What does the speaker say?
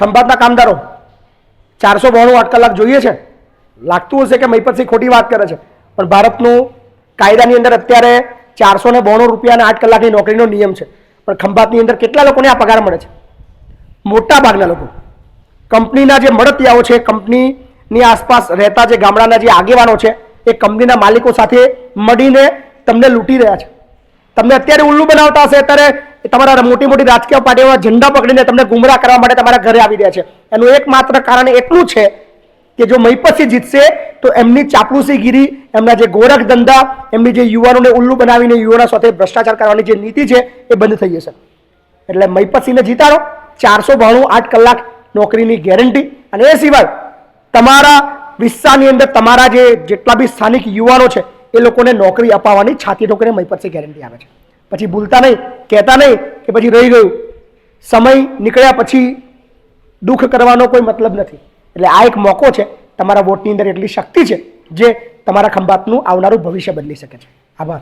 ખંભાતના કામદારો. ચારસો બોણું આઠ કલાક જોઈએ છે. લાગતું હશે કે મહિપતસિંહ ખોટી વાત કરે છે. પણ ભારતનું કાયદાની અંદર અત્યારે ચારસો ને બોણું રૂપિયાના આઠ કલાકની નોકરીનો નિયમ છે. પણ ખંભાતની અંદર કેટલા લોકોને આ પગાર મળે છે? મોટા ભાગના લોકો. કંપનીના જે મળતિયાઓ છે, કંપનીની આસપાસ રહેતા જે ગામડાના જે આગેવાનો છે, એ કંપનીના માલિકો સાથે મળીને તમને લૂંટી રહ્યા છે. તમને અત્યારે ઉલ્લુ બનાવતા હશે, અત્યારે તમારા મોટી મોટી રાજકીય પાર્ટીઓના ઝંડા પકડીને તમને ગુમરાહ કરવા માટે તમારા ઘરે આવી રહ્યા છે. એનું એકમાત્ર કારણ એટલું છે કે જો મહિપતસિંહ જીતશે, તો એમની ચાપલુસીગીરી એમના જે ગોરખ ધંધા, એમની જે યુવાનોને ઉલ્લુ બનાવીને યુવાનો સાથે ભ્રષ્ટાચાર કરવાની જે નીતિ છે, એ બંધ થઈ જશે. એટલે મહીપતસિંહને જીતાડો. ચારસો બાણું આઠ કલાક નોકરીની ગેરંટી. અને એ સિવાય તમારા વિસ્તારની અંદર તમારા જે જેટલા બી સ્થાનિક યુવાનો છે, એ લોકોને નોકરી અપાવવાની છાતી ઠોકરીને મહીપતસિંહ ગેરંટી આવે છે. પછી ભૂલતા નહીં, કહેતા નહીં કે પછી રહી ગયું. સમય નીકળ્યા પછી દુઃખ કરવાનો કોઈ મતલબ નથી. એટલે આ એક મોકો છે, તમારા વોટની અંદર એટલી શક્તિ છે, જે તમારા ખંભાતનું આવનારું ભવિષ્ય બદલી શકે છે. આભાર.